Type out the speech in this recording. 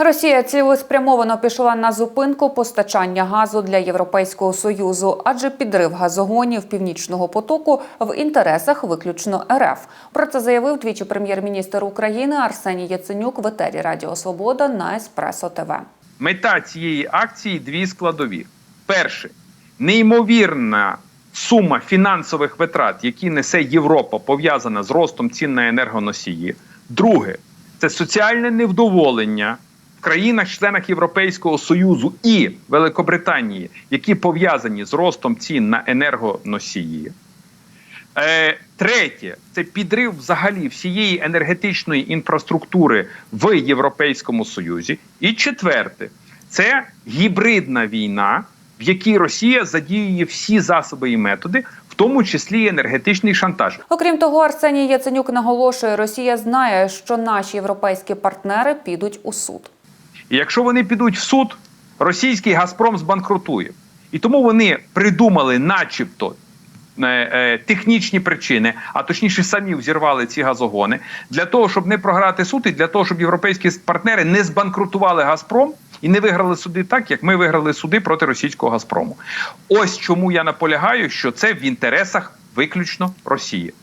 Росія цілеспрямовано пішла на зупинку постачання газу для Європейського союзу, адже підрив газогонів північного потоку в інтересах виключно РФ. Про це заявив двічі прем'єр-міністр України Арсеній Яценюк в етері Радіо Свобода на Еспресо ТВ. Мета цієї акції дві складові: перше неймовірна сума фінансових витрат, які несе Європа, пов'язана з ростом цін на енергоносії. Друге це соціальне невдоволення в країнах-членах Європейського Союзу і Великобританії, які пов'язані з ростом цін на енергоносії. Е, третє це підрив взагалі всієї енергетичної інфраструктури в Європейському Союзі. І четверте це гібридна війна, в якій Росія задіює всі засоби і методи, в тому числі енергетичний шантаж. Окрім того, Арсеній Яценюк наголошує, Росія знає, що наші європейські партнери підуть у суд. І якщо вони підуть в суд, російський Газпром збанкрутує. І тому вони придумали, начебто, е, е, технічні причини, а точніше самі взірвали ці газогони, для того, щоб не програти суд, і для того, щоб європейські партнери не збанкрутували Газпром і не виграли суди так, як ми виграли суди проти російського Газпрому. Ось чому я наполягаю, що це в інтересах виключно Росії.